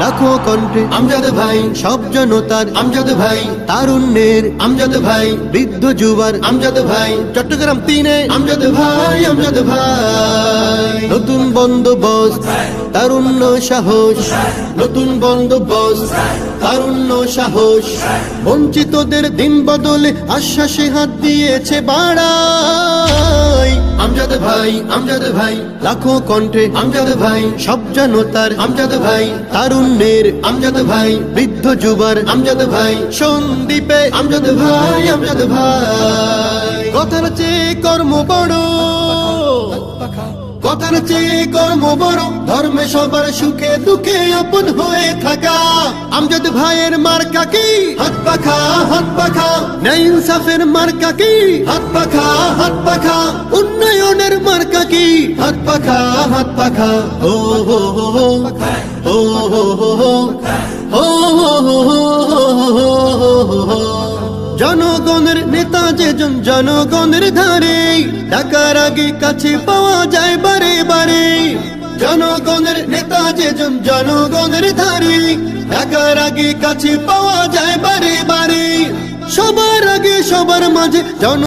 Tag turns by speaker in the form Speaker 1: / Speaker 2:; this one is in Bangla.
Speaker 1: লাখো কণ্ঠে,
Speaker 2: আমজাদ ভাই,
Speaker 1: সব জনতার,
Speaker 2: আমজাদ ভাই,
Speaker 1: তারুণ্যের,
Speaker 2: আমজাদ ভাই,
Speaker 1: বৃদ্ধ যুবার,
Speaker 2: আমজাদ ভাই,
Speaker 1: চট্টগ্রাম তিনে,
Speaker 2: আমজাদ ভাই আমজাদ ভাই।
Speaker 1: নতুন বন্দোবস্ত, তারুণ্য সাহস,
Speaker 2: নতুন বন্দোবস্ত,
Speaker 1: তারুণ্য সাহস। বঞ্চিতদের দিন বদলে আশ্বাসে হাত দিয়েছে বাড়াই।
Speaker 2: আমজাদ ভাই, আমজাদ ভাই,
Speaker 1: লাখো কণ্ঠে
Speaker 2: আমজাদ ভাই,
Speaker 1: সব জনতার
Speaker 2: আমজাদ ভাই,
Speaker 1: তারুণ্যের
Speaker 2: আমজাদ ভাই,
Speaker 1: বৃদ্ধ যুবার
Speaker 2: আমজাদ ভাই,
Speaker 1: সন্দীপে
Speaker 2: আমজাদ ভাই আমজাদ ভাই।
Speaker 1: কথার চেয়ে কর্ম বড়, কথার চেয়ে কর্ম বড়, ধর্মে সবার সুখে দুঃখে আপন হয়ে থাকা। আমজাদ ভাইয়ের মার্কা কি? হাত পাখা হাত পাখা। ন্যায় ইনসাফের মার্কা কি? হাত পাখা হাত পাখা। হাত পাখা হাত পাখা ও হো হো হো ও হো হো হো ও হো হো হো জনগণের নেতা যেজন জনগণের ধারে ডাকার আগে কাছে পাওয়া যায় বারে বারে জনগণের নেতা যেজন জনগণের ধারে ডাকার আগে কাছে পাওয়া যায় বারে বারে সবার আগে সবার মাঝে জন